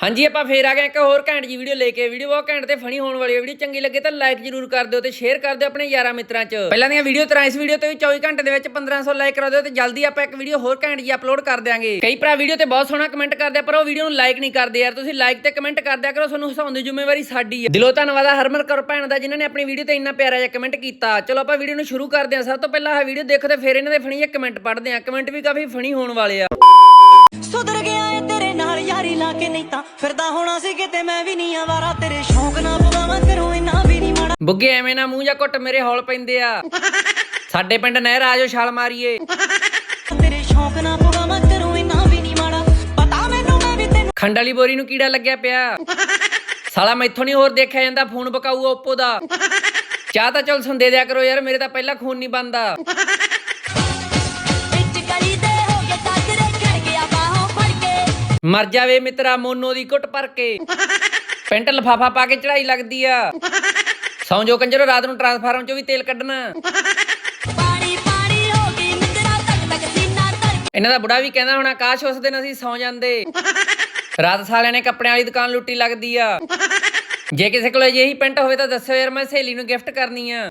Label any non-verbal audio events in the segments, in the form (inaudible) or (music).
ਹਾਂਜੀ, ਆਪਾਂ ਫੇਰ ਆ ਗਏ ਇੱਕ ਹੋਰ ਘੈਂਟ ਜੀ ਵੀਡੀਓ ਲੈ ਕੇ। ਵੀਡੀਓ ਬਹੁਤ ਘੈਂਟ ਤੇ ਫਨੀ ਹੋਣ ਵਾਲੀ ਹੈ ਵੀਡੀਓ ਚੰਗੀ ਲੱਗੇ ਤਾਂ ਲਾਈਕ ਜ਼ਰੂਰ ਕਰ ਦਿਓ ਤੇ ਸ਼ੇਅਰ ਕਰ ਦਿਓ ਆਪਣੇ ਯਾਰਾਂ ਮਿੱਤਰਾਂ 'ਚ। ਪਹਿਲਾਂ ਦੀਆਂ ਵੀਡੀਓ ਤਰ੍ਹਾਂ ਇਸ ਵੀਡੀਓ ਤੇ ਵੀ 24 ਘੰਟੇ ਦੇ ਵਿੱਚ 1500 ਲਾਈਕ ਕਰਾ ਦਿਓ ਤੇ ਜਲਦੀ ਆਪਾਂ ਇੱਕ ਵੀਡੀਓ ਹੋਰ ਘੈਂਟ ਜੀ ਅਪਲੋਡ ਕਰ ਦਿਆਂਗੇ। ਕਈ ਭਰਾ ਵੀਡੀਓ ਤੇ ਬਹੁਤ ਸੋਹਣਾ ਕਮੈਂਟ ਕਰਦੇ ਆ, ਪਰ ਉਹ ਵੀਡੀਓ ਨੂੰ ਲਾਈਕ ਨਹੀਂ ਕਰਦੇ ਯਾਰ। ਤੁਸੀਂ ਲਾਈਕ ਤੇ ਕਮੈਂਟ ਕਰ ਦਿਆ ਕਰੋ, ਤੁਹਾਨੂੰ ਹਸਾਉਣ ਦੀ ਜ਼ਿੰਮੇਵਾਰੀ ਸਾਡੀ ਹੈ ਦਿਲੋਂ ਧੰਨਵਾਦ ਆ ਹਰਮਨ ਕੌਰ ਭੈਣ ਦਾ, ਜਿਨ੍ਹਾਂ ਨੇ ਆਪਣੀ ਵੀਡੀਓ ਤੇ ਇੰਨਾ ਪਿਆਰਾ ਜਿਹਾ ਕਮੈਂਟ ਕੀਤਾ। ਚਲੋ ਆਪਾਂ ਵੀਡੀਓ ਨੂੰ ਸ਼ੁਰੂ ਕਰਦੇ ਹਾਂ। ਸਭ ਤੋਂ ਪਹਿਲਾਂ ਆਹ ਵੀਡੀਓ ਦੇਖੋ ਤੇ ਫਿਰ ਇਹਨਾਂ ਦੇ ਫਨੀ ਜਿਹੇ ਕਮੈਂਟ ਪੜ੍ਹਦੇ ਹਾਂ। ਕਮੈਂਟ ਵੀ ਕਾਫੀ ਫਨੀ ਹੋਣ ਵਾਲੇ ਆ। ਸੁਧਰ ਗਿਆ ਏ ਤੇਰੇ ਨਾਲ ਯਾਰੀ ਲਾ ਕੇ ਨਹੀਂ ਤਾਂ ਫਿਰਦਾ ਹੋਣਾ ਸੀ ਕਿਤੇ ਮੈਂ ਵੀ ਨਹੀਂ ਆਵਾਰਾ ਤੇਰੇ ਸ਼ੌਂਕ ਨਾ ਪਵਾਵਾਂ ਕਰੂੰ ਇੰਨਾ ਵੀ ਨਹੀਂ ਮਾੜਾ। ਬੁੱਗੇ ਐਵੇਂ ਨਾ ਮੂੰਹ ਜਾਂ ਘੁੱਟ ਮੇਰੇ ਹੌਲ ਪੈਂਦੇ ਆ। ਸਾਡੇ ਪਿੰਡ ਨਹਿਰ ਆਜੋ ਛਾਲ ਮਾਰੀਏ। ਤੇਰੇ ਸ਼ੌਂਕ ਨਾ ਪਵਾਵਾਂ ਕਰੂੰ ਇੰਨਾ ਵੀ ਨਹੀਂ ਮਾੜਾ। ਪਤਾ ਮੈਨੂੰ ਮੈਂ ਵੀ ਤੈਨੂੰ ਖੰਡ ਵਾਲੀ ਬੋਰੀ ਨੂੰ ਕੀੜਾ ਲੱਗਿਆ ਪਿਆ। ਸਾਲਾ ਮੈਥੋਂ ਨਹੀਂ ਹੋਰ ਦੇਖਿਆ ਜਾਂਦਾ ਫੋਨ ਬਕਾਊ ਓਪੋ ਦਾ। ਚਾਹ ਤਾਂ ਚਲ ਸੰਦੇ ਦਿਆ ਕਰੋ ਯਾਰ ਮੇਰੇ ਤਾਂ ਪਹਿਲਾਂ ਖੂਨ ਨਹੀਂ ਬੰਦਾ ਮਰ ਜਾਵੇ ਮਿੱਤਰਾ ਮੋਨੋ ਦੀ ਘੁੱਟ ਭਰ ਕੇ। ਪੈਂਟ ਲਫਾਫਾ ਪਾ ਕੇ ਚੜਾਈ ਲੱਗਦੀ ਆ। ਸੌਂ ਜੋ ਕੰਜਰੋ ਰਾਤ ਨੂੰ ਟਰਾਂਸਫਾਰਮ ਚੋਂ ਵੀ ਤੇਲ ਕੱਢਣਾ। ਪਾਣੀ ਪਾਣੀ ਹੋ ਗਈ ਨਿਦਰਾ ਤੱਕ ਤੱਕ ਸੀਨਾ ਤਰ ਇਹਨਾਂ ਦਾ ਬੁੜਾ ਵੀ ਕਹਿੰਦਾ ਹੋਣਾ ਕਾਸ਼ ਉਸ ਦਿਨ ਅਸੀਂ ਸੌਂ ਜਾਂਦੇ। ਰਾਤ ਸਾਲਿਆਂ ਨੇ ਕੱਪੜਿਆਂ ਵਾਲੀ ਦੁਕਾਨ ਲੁੱਟੀ ਲੱਗਦੀ ਆ। ਜੇ ਕਿਸੇ ਕੋਲ ਅਜਿਹੀ ਪੈਂਟ ਹੋਵੇ ਤਾਂ ਦੱਸਿਓ ਯਾਰ ਮੈਂ ਸਹੇਲੀ ਨੂੰ ਗਿਫਟ ਕਰਨੀ ਆ।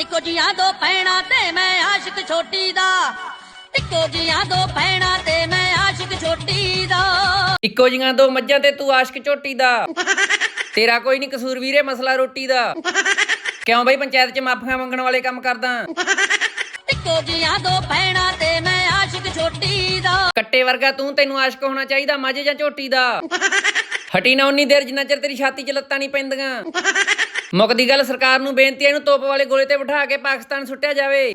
ਇੱਕੋ ਜੀਆਂ ਦੋ ਭੈਣਾਂ ਤੇ ਮੈਂ ਆਸ਼ਿਕ ਛੋਟੀ ਦਾ। ਇੱਕੋ ਜੀਆਂ ਦੋ ਭੈਣਾਂ ਤੇ ਮੈਂ ਆਸ਼ਿਕ ਛੋਟੀ ਦਾ। ਇੱਕੋ ਜੀਆਂ ਦੋ ਮੱਝਾਂ ਤੇ ਤੂੰ ਆਸ਼ਕ ਝੋਟੀ ਦਾ। ਤੇਰਾ ਕੋਈ ਨਹੀਂ ਕਸੂਰ ਵੀਰੇ ਮਸਲਾ ਰੋਟੀ ਦਾ। ਕਿਉਂ ਬਈ ਪੰਚਾਇਤ 'ਚ ਮਾਫੀਆਂ ਮੰਗਣ ਵਾਲੇ ਕੰਮ ਕਰਦਾ? ਇੱਕੋ ਜੀਆਂ ਦੋ ਭੈਣਾਂ ਤੇ ਮੈਂ ਆਸ਼ਿਕ ਛੋਟੀ ਦਾ। ਕੱਟੇ ਵਰਗਾ ਤੂੰ ਤੈਨੂੰ ਆਸ਼ਕ ਹੋਣਾ ਚਾਹੀਦਾ ਮਾਝੇ ਜਾਂ ਝੋਟੀ ਦਾ। ਹਟੀ ਨਾ ਉਨੀ ਦੇਰ ਜਿੰਨਾ ਚਿਰ ਤੇਰੀ ਛਾਤੀ 'ਚ ਲੱਤਾਂ ਨਹੀਂ ਪੈਂਦੀਆਂ। ਮੁੱਕਦੀ ਗੱਲ ਸਰਕਾਰ ਨੂੰ ਬੇਨਤੀ ਹੈ ਇਹਨੂੰ ਤੋਪ ਵਾਲੇ ਗੋਲੇ ਤੇ ਬਿਠਾ ਕੇ ਪਾਕਿਸਤਾਨ ਸੁੱਟਿਆ ਜਾਵੇ।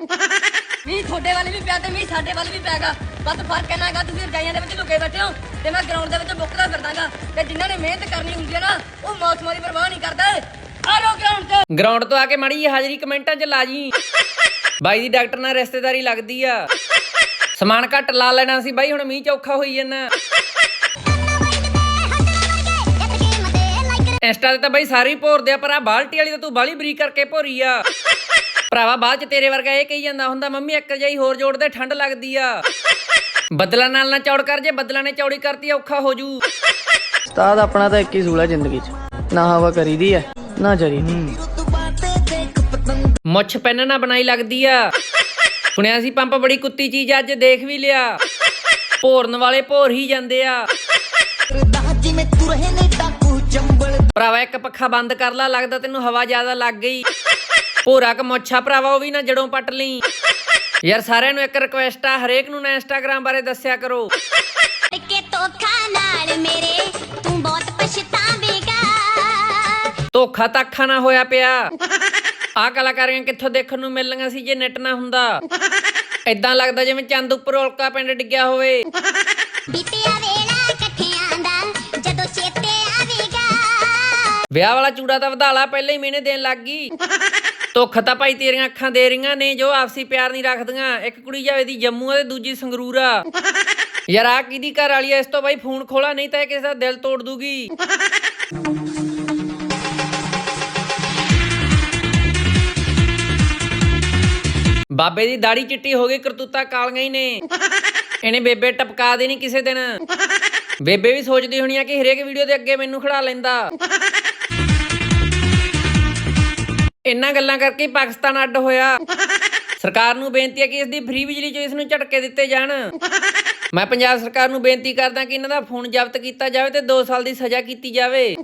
ਵੀ ਤੁਹਾਡੇ ਵੱਲ ਵੀ ਪਿਆ ਤੇ ਵੀ ਸਾਡੇ ਵੱਲ ਵੀ ਪਿਆਗਾ। ਬਸ ਫ਼ਰਕ ਇਹਨਾਂ ਹੈਗਾ, ਤੁਸੀਂ ਰਜਾਈਆਂ ਦੇ ਵਿੱਚ ਲੁਕੇ ਬੈਠੇ ਹੋ ਤੇ ਮੈਂ ਗਰਾਊਂਡ ਦੇ ਵਿੱਚ ਬੁੱਕਦਾ ਫਿਰਦਾਗਾ। ਤੇ ਜਿਨ੍ਹਾਂ ਨੇ ਮਿਹਨਤ ਕਰਨੀ ਹੁੰਦੀ ਹੈ ਨਾ, ਉਹ ਮੌਸਮਾਂ ਦੀ ਪਰਵਾਹ ਨਹੀਂ ਕਰਦੇ। ਆ ਲੋ ਗਰਾਊਂਡ 'ਚ ਗਰਾਊਂਡ ਤੋਂ ਆ ਕੇ ਮਾੜੀ ਹਾਜ਼ਰੀ ਕਮੈਂਟਾਂ 'ਚ ਲਾ ਜੀ। ਬਾਈ ਦੀ ਡਾਕਟਰ ਨਾਲ ਰਿਸ਼ਤੇਦਾਰੀ ਲੱਗਦੀ ਆ। ਸਮਾਨ ਘੱਟ ਲਾ ਲੈਣਾ ਸੀ ਬਾਈ, ਹੁਣ ਮੀਂਹ 'ਚ ਔਖਾ ਹੋਈ ਜਾਂਦਾ। ਇੰਸਟਾ ਤੇ ਤਾਂ ਬਾਈ ਸਾਰੇ ਭੋਰਦੇ ਆ, ਪਰ ਆ ਬਾਲਟੀ ਵਾਲੀ ਤਾਂ ਤੂੰ ਬਾਲੀ ਬਰੀਕ ਕਰਕੇ ਭੋਰੀ ਆ। ਭਰਾਵਾ ਬਾਅਦ 'ਚ ਤੇਰੇ ਵਰਗਾ ਇਹ ਕਹੀ ਜਾਂਦਾ ਹੁੰਦਾ ਮੰਮੀ ਇੱਕ ਜਾਈ ਹੋਰ ਜੋੜ ਦੇ ਠੰਡ ਲੱਗਦੀ ਆ। ਬੱਦਲਾਂ ਨਾਲ ਨਾ ਚੌੜ ਕਰ ਜੇ ਬੱਦਲਾਂ ਨੇ ਚੌੜੀ ਕਰਤੀ ਔਖਾ ਹੋ ਜੂ। ਉਸਤਾਦ ਆਪਣਾ ਤਾਂ ਇੱਕ ਹੀ ਸੂਲ ਜ਼ਿੰਦਗੀ 'ਚ। ਨਾ ਹਵਾ ਕਰੀਦੀ ਹੈ ਨਾ ਜਰੀ। ਮੁੱਛ ਪੈਨ ਨਾ ਬਣਾਈ ਲੱਗਦੀ ਆ। ਸੁਣਿਆ ਸੀ ਪੰਪ ਬੜੀ ਕੁੱਤੀ ਚੀਜ਼ ਅੱਜ ਦੇਖ ਵੀ ਲਿਆ। ਭੋਰਨ ਵਾਲੇ ਭੋਰ ਹੀ ਜਾਂਦੇ ਆ। ਭਰਾਵਾ ਇੱਕ ਪੱਖਾ ਬੰਦ ਕਰ ਲਾ ਲੱਗਦਾ ਤੈਨੂੰ ਹਵਾ ਜ਼ਿਆਦਾ ਲੱਗ ਗਈ। ਭੋਰਾ ਕ ਮੁੱਛਾ ਭਰਾਵਾ ਉਹ ਵੀ ਨਾ ਜੜੋਂ ਪੱਟ ਲਈ। ਯਾਰ ਸਾਰਿਆਂ ਨੂੰ ਇੱਕ ਰਿਕੁਐਸਟ ਆ ਹਰੇਕ ਨੂੰ ਨਾ ਇੰਸਟਾਗ੍ਰam ਬਾਰੇ ਦੱਸਿਆ ਕਰੋ। ਕੇ ਧੋਖਾ ਨਾਲ ਮੇਰੇ ਤੂੰ ਬਹੁਤ ਪਛਤਾਵੇਂਗਾ। ਧੋਖਾ ਤਾਂ ਅੱਖਾਂ ਨਾ ਹੋਇਆ ਪਿਆ। ਆਹ ਕਲਾਕਾਰੀਆਂ ਕਿੱਥੋਂ ਦੇਖਣ ਨੂੰ ਮਿਲਣੀਆਂ ਸੀ ਜੇ ਨੈਟ ਨਾ ਹੁੰਦਾ। ਇਦਾਂ ਲੱਗਦਾ ਜਿਵੇਂ ਚੰਦ ਉੱਪਰ ਉਲਕਾ ਪਿੰਡ ਡਿੱਗਿਆ ਹੋਵੇ। ਬੀਤਿਆ ਵੇਲਾ ਇਕੱਠਿਆਂ ਦਾ ਜਦੋਂ ਚੇਤੇ ਆਵੇਗਾ। ਵਿਆਹ ਵਾਲਾ ਚੂੜਾ ਤਾਂ ਵਧਾਲਾ ਪਹਿਲਾਂ ਹੀ ਮਹੀਨੇ ਦੇਣ ਲੱਗ ਗਈ। ਧੋਖਾ ਤਾਂ ਭਾਈ ਤੇਰੀਆਂ ਅੱਖਾਂ ਦੇ ਰਹੀਆਂ ਨੇ, ਜੋ ਆਪਸੀ ਪਿਆਰ ਨਹੀਂ ਰੱਖਦੀਆਂ। ਇੱਕ ਕੁੜੀ ਜਾਵੇ ਦੀ ਜੰਮੂ ਆ ਤੇ ਦੂਜੀ ਸੰਗਰੂਰ ਆ। ਯਾਰ ਆ ਕਿਹਦੀ ਘਰ ਵਾਲੀ ਆ? ਇਸ ਤੋਂ ਬਾਈ ਫੋਨ ਖੋਲਾ, ਨਹੀਂ ਤਾਂ ਇਹ ਕਿਸੇ ਦਾ ਦਿਲ ਤੋੜ ਦੂਗੀ। ਬਾਬੇ ਦੀ ਦਾੜੀ ਚਿੱਟੀ ਹੋ ਗਈ, ਕਰਤੂਤਾ ਕਾਲੀਆਂ ਹੀ ਨੇ। ਇਹਨੇ ਬੇਬੇ ਟਪਕਾ ਦੇਣੀ ਕਿਸੇ ਦਿਨ। ਬੇਬੇ ਵੀ ਸੋਚਦੀ ਹੋਣੀ ਆ ਕਿ ਹਰੇਕ ਵੀਡੀਓ ਦੇ ਅੱਗੇ ਮੈਨੂੰ ਖੜਾ ਲੈਂਦਾ। ਇੰਨਾ ਗੱਲਾਂ ਕਰਕੇ ਪਾਕਿਸਤਾਨ ਅੱਡ ਹੋਇਆ। ਸਰਕਾਰ ਨੂੰ ਬੇਨਤੀ ਹੈ ਕਿ ਇਸ ਦੀ ਫ੍ਰੀ ਬਿਜਲੀ ਚੋਂ ਇਸ ਨੂੰ ਝਟਕੇ ਦਿੱਤੇ ਜਾਣ। ਮੈਂ ਪੰਜਾਬ ਸਰਕਾਰ ਨੂੰ ਬੇਨਤੀ ਕਰਦਾ ਕਿ ਇਹਨਾਂ ਦਾ ਫੋਨ ਜ਼ਬਤ ਕੀਤਾ ਜਾਵੇ ਤੇ 2 ਸਾਲ ਦੀ ਸਜ਼ਾ ਕੀਤੀ ਜਾਵੇ।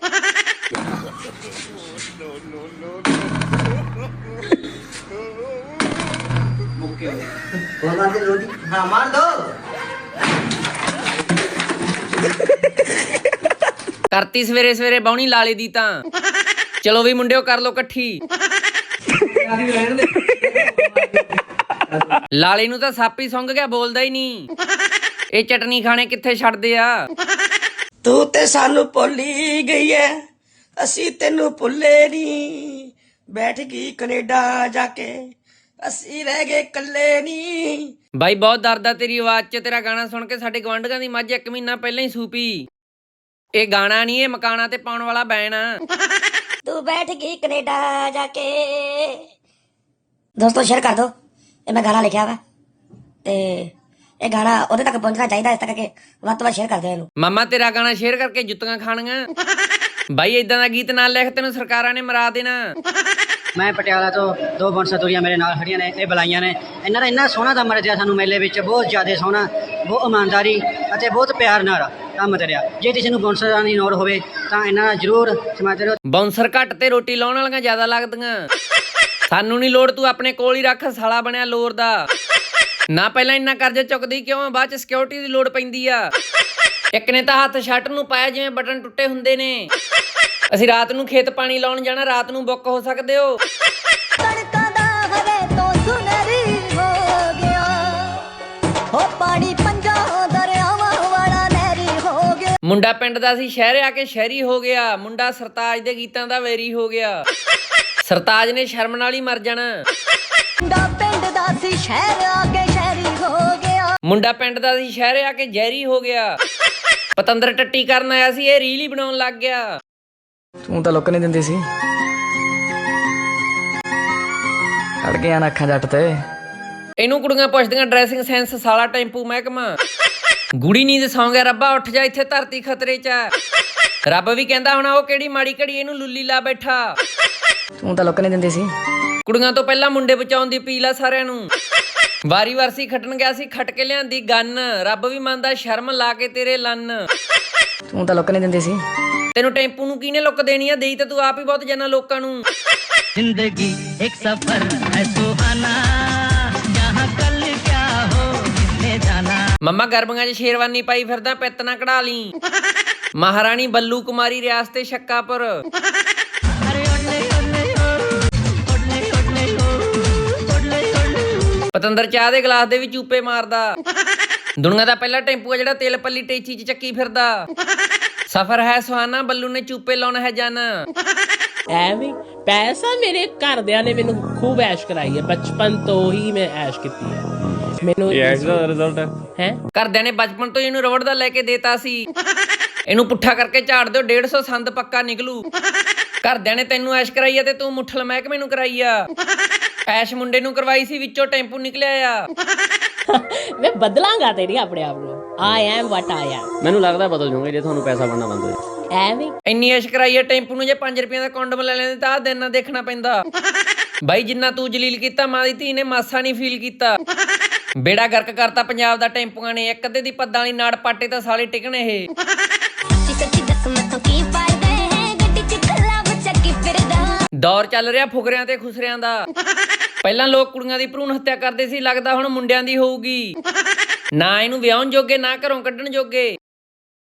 ਕਰਤੀ ਸਵੇਰੇ ਸਵੇਰੇ ਬਾਉਣੀ ਲਾਲੇ ਦੀ ਤਾਂ। ਚਲੋ ਵੀ ਮੁੰਡਿਓ ਕਰ ਲੋ ਇਕੱਠੀ। ਲਾਲੇ ਨੂੰ ਤਾਂ ਸੱਪ ਹੀ ਸੁੰਘ ਗਿਆ ਬੋਲਦਾ ਹੀ ਨਹੀਂ। ਇਹ ਚਟਨੀ ਖਾਣੇ ਕਿੱਥੇ ਛੱਡਦੇ ਆ? ਤੂੰ ਤੇ ਸਾਨੂੰ ਭੁੱਲੀ ਗਈ ਐ ਅਸੀਂ ਤੈਨੂੰ ਭੁੱਲੇ ਨਹੀਂ। ਬੈਠ ਗਈ ਕੈਨੇਡਾ ਜਾ ਕੇ ਅਸੀਂ ਰਹਿ ਗਏ ਇਕੱਲੇ ਨਹੀਂ। ਬਾਈ ਬਹੁਤ ਦਰਦ ਆ ਤੇਰੀ ਆਵਾਜ਼ 'ਚ ਤੇਰਾ ਗਾਣਾ ਸੁਣ ਕੇ ਸਾਡੇ ਗਵਾਂਢੀਆਂ ਦੀ ਮੱਝ ਇੱਕ ਮਹੀਨਾ ਪਹਿਲਾਂ ਹੀ ਸੂਪੀ। ਇਹ ਗਾਣਾ ਨਹੀਂ ਇਹ ਮਕਾਨਾ ਤੇ ਪਾਉਣ ਵਾਲਾ ਬੈਨ ਆ। ਤੂੰ ਬੈਠ ਗਈ ਕੈਨੇਡਾ ਜਾ ਕੇ ਦੋਸਤੋ ਸ਼ੇਅਰ ਕਰ ਦਿਓ ਇਹ ਮੈਂ ਗਾਣਾ ਲਿਖਿਆ ਵਾ। ਤੇ ਇਹ ਗਾਣਾ ਉਹਦੇ ਤੱਕ ਪਹੁੰਚਣਾ ਚਾਹੀਦਾ ਇਸ ਤੱਕ ਕਿ ਵੱਧ ਤੋਂ ਵੱਧ ਸ਼ੇਅਰ ਕਰ ਦਿਓ ਇਹਨੂੰ। ਮਾਮਾ ਤੇਰਾ ਗਾਣਾ ਸ਼ੇਅਰ ਕਰਕੇ ਜੁੱਤੀਆਂ ਖਾਣੀਆਂ। ਬਾਈ ਇਦਾਂ ਦਾ ਗੀਤ ਨਾਲ ਲਿਖ ਤੈਨੂੰ ਸਰਕਾਰਾਂ ਨੇ ਮਰਾ ਦੇਣਾ। ਮੈਂ ਪਟਿਆਲਾ ਤੋਂ ਦੋ ਬਨਸਤੂਰੀਆਂ ਮੇਰੇ ਨਾਲ ਖੜੀਆਂ ਨੇ ਇਹ ਬੁਲਾਈਆਂ ਨੇ। ਇਹਨਾਂ ਦਾ ਇੰਨਾ ਸੋਹਣਾ ਕੰਮ ਰਚਿਆ ਸਾਨੂੰ ਮੇਲੇ ਵਿੱਚ ਬਹੁਤ ਜ਼ਿਆਦਾ ਸੋਹਣਾ ਬਹੁਤ ਇਮਾਨਦਾਰੀ ਅਤੇ ਬਹੁਤ ਪਿਆਰ ਨਾਲ ਕੰਮ ਕਰਿਆ ਜੇ ਕਿਸੇ ਨੂੰ ਬੌਂਸਰਾਂ ਦੀ ਲੋੜ ਹੋਵੇ ਤਾਂ ਇਹਨਾਂ ਨਾਲ ਜ਼ਰੂਰ ਸਮਾਚਰ ਦਿਓ ਬਾਉਂਸਰ ਘੱਟ ਤੇ ਰੋਟੀ ਲਾਉਣ ਵਾਲੀਆਂ ਜ਼ਿਆਦਾ ਲੱਗਦੀਆਂ। ਸਾਨੂੰ ਨਹੀਂ ਲੋੜ ਤੂੰ ਆਪਣੇ ਕੋਲ ਹੀ ਰੱਖ ਸਾਲਾ ਬਣਿਆ ਲੋਰ ਦਾ। ਨਾ ਪਹਿਲਾਂ ਇੰਨਾ ਕਰਜ਼ਾ ਚੁੱਕਦੀ ਕਿਉਂ? ਆ ਬਾਅਦ ਚ ਸਿਕਿਉਰਿਟੀ ਦੀ ਲੋੜ ਪੈਂਦੀ ਆ। ਇੱਕ ਨੇ ਤਾਂ ਹੱਥ ਸ਼ਰਟ ਨੂੰ ਪਾਇਆ ਜਿਵੇਂ ਬਟਨ ਟੁੱਟੇ ਹੁੰਦੇ ਨੇ। ਅਸੀਂ ਰਾਤ ਨੂੰ ਖੇਤ ਪਾਣੀ ਲਾਉਣ ਜਾਣਾ ਰਾਤ ਨੂੰ ਬੁੱਕ ਹੋ ਸਕਦੇ ਹੋ। ਸੜਕਾਂ ਦਾ ਹਵੇ ਤੋਂ ਸੁਨਹਿਰੀ ਹੋ ਗਿਆ। ਹੋ ਪਾਣੀ ਪੰਜਾਂ ਦਰਿਆਵਾਂ ਵਾਲਾ ਨਹਿਰੀ ਹੋ ਗਿਆ। ਮੁੰਡਾ ਪਿੰਡ ਦਾ ਸੀ ਸ਼ਹਿਰ ਆ ਕੇ ਸ਼ਹਿਰੀ ਹੋ ਗਿਆ। ਮੁੰਡਾ ਸਰਤਾਜ ਦੇ ਗੀਤਾਂ ਦਾ ਵੈਰੀ ਹੋ ਗਿਆ। ਸਰਤਾਜ ਨੇ ਸ਼ਰਮ ਨਾਲ ਹੀ ਮਰ ਜਾਣਾ। ਮੁੰਡਾ ਪਿੰਡ ਦਾ ਸੀ ਸ਼ਹਿਰ ਆ ਕੇ ਸ਼ਹਿਰੀ ਹੋ ਗਿਆ। ਮੁੰਡਾ ਪਿੰਡ ਦਾ ਸੀ ਸ਼ਹਿਰ ਆ ਕੇ ਜ਼ਹਿਰੀ ਹੋ ਗਿਆ। ਪਤੰਦਰ ਟੱਟੀ ਕਰਨ ਆਇਆ ਸੀ ਇਹ ਰੀਲ ਹੀ ਬਣਾਉਣ ਲੱਗ ਗਿਆ। ਤੂੰ ਤਾਂ ਲੁੱਕ ਨਹੀਂ ਦਿੰਦੀ ਸੀ। ਅੜ ਗਿਆ ਨਾ ਅੱਖਾਂ ਜੱਟ ਤੇ। ਇਹਨੂੰ ਕੁੜੀਆਂ ਪੁੱਛਦੀਆਂ ਡਰੈਸਿੰਗ ਸੈਂਸ ਸਾਲਾ ਟੈਂਪੂ ਮਹਿਕਮਾ। ਗੁੜੀ ਨੀਂਦ ਸੌਂ ਗਿਆ ਰੱਬਾ ਉੱਠ ਜਾ ਇੱਥੇ ਧਰਤੀ ਖਤਰੇ 'ਚ ਰੱਬ ਵੀ ਕਹਿੰਦਾ ਹੋਣਾ ਉਹ ਕਿਹੜੀ ਮਾੜੀ ਘੜੀ ਇਹਨੂੰ ਲੁੱਲੀ ਲਾ ਬੈਠਾ। ਤੂੰ ਤਾਂ ਲੁੱਕ ਨਹੀਂ ਦਿੰਦੀ ਸੀ। ਕੁੜੀਆਂ ਤੋਂ ਪਹਿਲਾਂ ਮੁੰਡੇ ਬਚਾਉਣ ਦੀ ਅਪੀਲ ਆ ਸਾਰਿਆਂ ਨੂੰ। ਵਾਰੀ ਵਾਰਸੀ ਖੱਟਣ ਗਿਆ ਸੀ ਖੱਟ ਕੇ ਲਿਆਂਦੀ ਗੰਨ। ਰੱਬ ਵੀ ਮੰਨਦਾ ਸ਼ਰਮ ਲਾ ਕੇ ਤੇਰੇ ਲੰਨ। ਤੂੰ ਤਾਂ ਲੁੱਕ ਨਹੀਂ ਦਿੰਦੀ ਸੀ। ਤੈਨੂੰ ਟੈਂਪੂ ਨੂੰ ਕਿਹਨੇ ਲੁੱਕ ਦੇਣੀ ਆ? ਦੇਈ ਤਾਂ ਤੂੰ ਆਪ ਹੀ ਬਹੁਤ ਜਾਨਾ ਲੋਕਾਂ ਨੂੰ। ਜ਼ਿੰਦਗੀ ਇੱਕ ਸਫਰ ਹੈ ਸੁਹਾਨਾ। ਜਹਾਂ ਕੱਲ ਕਿਆ ਹੋ ਕਿਸਨੇ ਜਾਣਾ। ਮੰਮਾ ਗਰਮੀਆਂ 'ਚ ਸ਼ੇਰਵਾਨੀ ਪਾਈ ਫਿਰਦਾ ਪਿੱਤ ਨਾ ਕਢਾ ਲਈ। ਮਹਾਰਾਣੀ ਬੱਲੂ ਕੁਮਾਰੀ ਰਿਆਸਤੇ ਸ਼ੱਕਾਪੁਰ। ਪਤੰਦਰ ਚਾਹ ਦੇ ਗਲਾਸ ਦੇ ਵੀ ਚੂਪੇ ਮਾਰਦਾ। ਦੁਨੀਆ ਦਾ ਪਹਿਲਾ ਟੈਂਪੂ ਆ ਜਿਹੜਾ ਤੇਲ ਪੱਲੀ ਟੇਚੀ 'ਚ ਚੱਕੀ ਫਿਰਦਾ। ਸਫਰ ਹੈ ਸੁਹਾਨਾ ਬੱਲੂ ਨੇ ਚੂਪੇ ਲਾਉਣਾ ਹੈ ਜਾਨਾ। ਐਵੇਂ ਪੈਸਾ ਮੇਰੇ ਘਰਦਿਆਂ ਨੇ ਮੈਨੂੰ ਖੂਬ ਐਸ਼ ਕਰਾਈ ਹੈ। ਬਚਪਨ ਤੋਂ ਹੀ ਮੈਂ ਐਸ਼ ਕੀਤੀ ਹੈ। ਮੈਨੂੰ ਇਹ ਐਸ਼ ਦਾ ਰਿਜ਼ਲਟ ਹੈ। ਹੈ? ਘਰਦਿਆਂ ਨੇ ਬਚਪਨ ਤੋਂ ਹੀ ਇਹਨੂੰ ਰਬੜ ਦਾ ਲੈ ਕੇ ਦੇਤਾ ਸੀ। ਇਹਨੂੰ ਪੁੱਠਾ ਕਰਕੇ ਝਾੜ ਦਿਓ 150 ਸੰਦ ਪੱਕਾ ਨਿਕਲੂ। ਘਰਦਿਆਂ ਨੇ ਤੈਨੂੰ ਐਸ਼ ਕਰਾਈ ਆ ਤੇ ਤੂੰ ਮੁੱਠਲ ਮਹਿਕਮੇ ਨੂੰ ਕਰਾਈ ਆ। ਐਸ਼ ਮੁੰਡੇ ਨੂੰ ਕਰਵਾਈ ਸੀ ਵਿੱਚੋਂ ਟੈਂਪੂ ਨਿਕਲਿਆ ਆ। ਮੈਂ ਬਦਲਾਂਗਾ ਤੇਰੀ ਆਪਣੇ ਆਪ ਨੂੰ। I am what I am ਮੈਨੂੰ ਲੱਗਦਾ ਬਦਲ ਜਾਓਗੇ ਜੇ ਤੁਹਾਨੂੰ ਪੈਸਾ ਬਣਨਾ ਬੰਦ ਹੋਏ। ਐਵੇਂ? ਇੰਨੀ ਐਸ਼ ਕਰਾਈ ਆ ਟੈਂਪੂ ਨੂੰ ਜੇ 5 ਰੁਪਏ ਦਾ ਕੰਡਮ ਲੈ ਲੈਂਦੇ ਤਾਂ ਆ ਦਿਨ ਨਾ ਦੇਖਣਾ ਪੈਂਦਾ। ਬਾਈ ਜਿੰਨਾ ਤੂੰ ਜਲੀਲ ਕੀਤਾ ਮਾਂ ਦੀ ਧੀ ਨੇ ਮਾਸਾ ਨਹੀਂ ਫੀਲ ਕੀਤਾ। ਬੇੜਾ ਗਰਕ ਕਰਤਾ ਪੰਜਾਬ ਦਾ ਟੈਂਪੂਆਂ ਨੇ ਇੱਕ ਅੱਧੇ ਦੀ ਪੱਦਾਂ ਵਾਲੀ ਨਾੜ ਪਾਟੇ ਤਾਂ ਸਾਲੇ ਟਿਕਣ ਇਹ। ਹੈ? ਦੌਰ ਚੱਲ ਰਿਹਾ ਫੁਕਰਿਆਂ ਤੇ ਖੁਸਰਿਆਂ ਦਾ। ਪਹਿਲਾਂ ਲੋਕ ਕੁੜੀਆਂ ਦੀ ਭਰੂਣ ਹੱਤਿਆ ਕਰਦੇ ਸੀ ਲੱਗਦਾ ਹੁਣ ਮੁੰਡਿਆਂ ਦੀ ਹੋਊਗੀ। ਨਾ ਇਹਨੂੰ ਵਿਆਹਣ ਜੋਗੇ ਨਾ ਘਰੋਂ ਕੱਢਣ ਜੋਗੇ।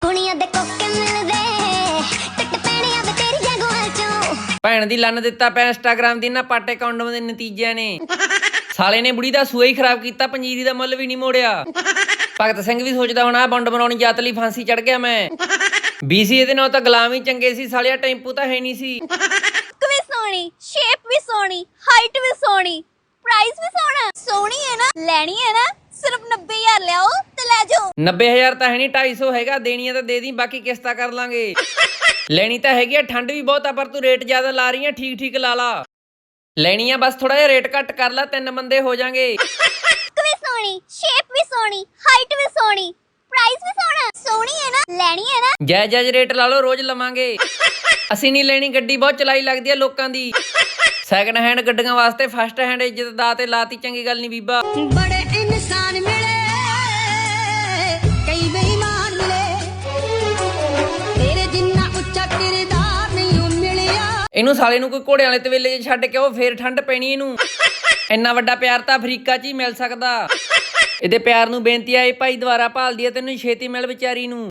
ਕੁੜੀਆਂ ਦੇ ਕੋਕੇ ਮਿਲਦੇ ਟੱਟ ਪੈਣੀਆਂ ਵੇ ਤੇਰੀ ਜਗਵਾਲ ਚੋਂ। ਭੈਣ ਦੀ ਲੰਨ ਦਿੱਤਾ ਪਿਆ ਇੰਸਟਾਗ੍ਰਾਮ ਦੀ ਇਹਨਾਂ ਪਾਟੇ ਕੌਂਡਮ ਦੇ ਨਤੀਜਿਆਂ ਨੇ। ਸਾਲੇ ਨੇ ਬੁੜੀ ਦਾ ਸੂਆ ਹੀ ਖਰਾਬ ਕੀਤਾ ਪੰਜੀਰੀ ਦਾ ਮੁੱਲ ਵੀ ਨਹੀਂ ਮੋੜਿਆ। ਭਗਤ ਸਿੰਘ ਵੀ ਸੋਚਦਾ ਹੁਣ ਆ ਬੰਡ ਬਣਾਉਣੀ ਜਾਤ ਲਈ ਫਾਂਸੀ ਚੜ ਗਿਆ ਮੈਂ। ਬੀਸੀਏ ਦੇ ਨਾਲ ਤਾਂ ਗੁਲਾਮ ਹੀ ਚੰਗੇ ਸੀ ਸਾਲਿਆ ਟੈਂਪੂ ਤਾਂ ਹੈ ਨਹੀਂ ਸੀ। ਸੋਹਣੀ ਸ਼ੇਪ ਵੀ ਸੋਹਣੀ ਹਾਈਟ ਵੀ ਸੋਹਣੀ ਪ੍ਰਾਈਸ ਵੀ ਸੋਹਣਾ। ਸੋਹਣੀ ਹੈ ਨਾ ਲੈਣੀ ਹੈ ਨਾ ਸਿਰਫ 90000 ਲਿਆਓ ਤੇ ਲੈ ਜਾਓ। 90000 ਤਾਂ ਹੈ ਨਹੀਂ 250 ਹੈਗਾ ਦੇਣੀਆਂ ਤਾਂ ਦੇ ਦੀ ਬਾਕੀ ਕਿਸ਼ਤਾਂ ਕਰ ਲਾਂਗੇ। (laughs) ਲੈਣੀ ਤਾਂ ਹੈਗੀ ਆ ਠੰਡ ਵੀ ਬਹੁਤ ਆ ਪਰ ਤੂੰ ਰੇਟ ਜ਼ਿਆਦਾ ਲਾ ਰਹੀ ਆ ਠੀਕ ਠੀਕ ਲਾ ਲਾ। ਲੈਣੀ ਆ ਬਸ ਥੋੜਾ ਜਿਹਾ ਰੇਟ ਘੱਟ ਕਰ ਲਾ ਤਿੰਨ ਬੰਦੇ ਹੋ ਜਾਾਂਗੇ (laughs) ਵੀ ਸੋਹਣੀ ਸ਼ੇਪ ਵੀ ਸੋਹਣੀ ਹਾਈਟ ਵੀ ਸੋਹਣੀ ਪ੍ਰਾਈਸ ਵੀ ਸੋਹਣਾ। ਸੋਹਣੀ ਹੈ ਨਾ ਲੈਣੀ ਹੈ ਨਾ। ਜਾਇਜ਼ ਜਾਇਜ਼ ਰੇਟ ਲਾ ਲਓ ਰੋਜ਼ ਲਵਾਂਗੇ। (laughs) ਅਸੀਂ ਨਹੀਂ ਲੈਣੀ ਗੱਡੀ ਬਹੁਤ ਚਲਾਈ ਲੱਗਦੀ ਆ ਲੋਕਾਂ ਦੀ। ਸੈਕੰਡ ਹੈਂਡ ਗੱਡੀਆਂ ਵਾਸਤੇ ਫਸਟ ਹੈਂਡ ਇੱਜ਼ਤ ਦਾ ਤੇ ਲਾਤੀ ਚੰਗੀ ਗੱਲ ਨਹੀਂ ਬੀਬਾ। ਬੜੇ ਇਨਸਾਨ ਮਿਲੇ ਕਈ ਬੇਈਮਾਨ ਮਿਲੇ। ਤੇਰੇ ਜਿੰਨਾ ਉੱਚਾ ਕਿਰਦਾਰ ਨਹੀਂ ਮਿਲਿਆ। ਇਹਨੂੰ ਸਾਲੇ ਨੂੰ ਕੋਈ ਘੋੜਿਆਂ ਵਾਲੇ ਤਵੇਲੇ 'ਚ ਛੱਡ ਕੇ ਉਹ ਫੇਰ ਠੰਡ ਪੈਣੀ ਇਹਨੂੰ। ਇੰਨਾ ਵੱਡਾ ਪਿਆਰ ਤਾਂ ਅਫਰੀਕਾ 'ਚ ਹੀ ਮਿਲ ਸਕਦਾ। ਇਹਦੇ ਪਿਆਰ ਨੂੰ ਬੇਨਤੀ ਆ ਇਹ ਭਾਈ ਦੁਆਰਾ ਭਾਲਦੀ ਆ ਤੈਨੂੰ ਛੇਤੀ ਮਿਲ ਵਿਚਾਰੀ ਨੂੰ।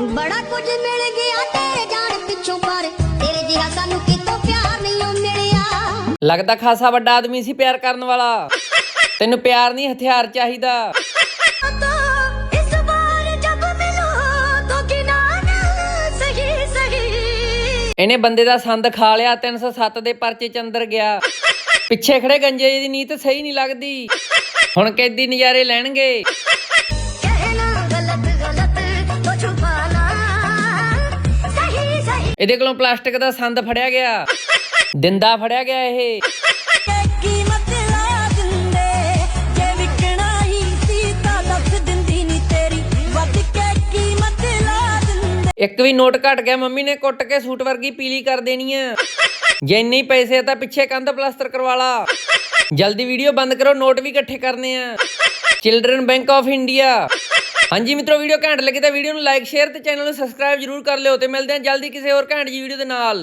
ਬੜਾ ਕੁਝ ਮਿਲ ਗਿਆ ਤੇਰੇ ਜਾਣ ਪਿੱਛੋਂ ਪਰ ਤੇਰੇ ਜਿਹਾ ਸਾਨੂੰ ਕਿਤੋਂ ਪਿਆਰ ਨਹੀਂ ਓ ਮਿਲਿਆ। ਲੱਗਦਾ ਖਾਸਾ ਵੱਡਾ ਆਦਮੀ ਸੀ ਪਿਆਰ ਕਰਨ ਵਾਲਾ। ਤੈਨੂੰ ਪਿਆਰ ਨਹੀਂ ਹਥਿਆਰ ਚਾਹੀਦਾ। ਇਹਨੇ ਬੰਦੇ ਦਾ ਸੰਦ ਖਾ ਲਿਆ 307 ਦੇ ਪਰਚੇ ਚ ਅੰਦਰ ਗਿਆ। ਪਿੱਛੇ ਖੜੇ ਗੰਜੇ ਦੀ ਨੀਤ ਸਹੀ ਨਹੀਂ ਲੱਗਦੀ। ਹੁਣ ਕੈਦੀ ਨਜ਼ਾਰੇ ਲੈਣਗੇ। ਇਹਦੇ ਕੋਲੋਂ ਪਲਾਸਟਿਕ ਦਾ ਸੰਦ ਫੜਿਆ ਗਿਆ। ਦਿੰਦਾ ਫੜਿਆ ਗਿਆ ਇਹ। ਇੱਕ ਵੀ ਨੋਟ ਘਟ ਗਿਆ, ਮੰਮੀ ਨੇ ਕੁੱਟ ਕੇ ਸੂਟ ਵਰਗੀ ਪੀਲੀ ਕਰ ਦੇਣੀ ਆ। ਜੇ ਇੰਨੇ ਹੀ ਪੈਸੇ ਆ ਤਾਂ ਪਿੱਛੇ ਕੰਧ ਪਲਾਸਟਰ ਕਰਵਾ ਲਾ। ਜਲਦੀ ਵੀਡੀਓ ਬੰਦ ਕਰੋ, ਨੋਟ ਵੀ ਇਕੱਠੇ ਕਰਨੇ ਆ। ਚਿਲਡਰਨ ਬੈਂਕ ਆਫ ਇੰਡੀਆ ਹਾਂਜੀ ਮਿੱਤਰੋ, ਵੀਡੀਓ ਘੈਂਟ ਲੱਗੇ ਤਾਂ ਵੀਡੀਓ ਨੂੰ ਲਾਈਕ ਸ਼ੇਅਰ ਤੇ ਚੈਨਲ ਨੂੰ ਸਬਸਕ੍ਰਾਈਬ ਜਰੂਰ ਕਰ ਲਿਓ ਤੇ ਮਿਲਦੇ ਹਾਂ ਜਲਦੀ ਕਿਸੇ ਹੋਰ ਘੈਂਟ ਜੀ ਵੀਡੀਓ ਦੇ ਨਾਲ।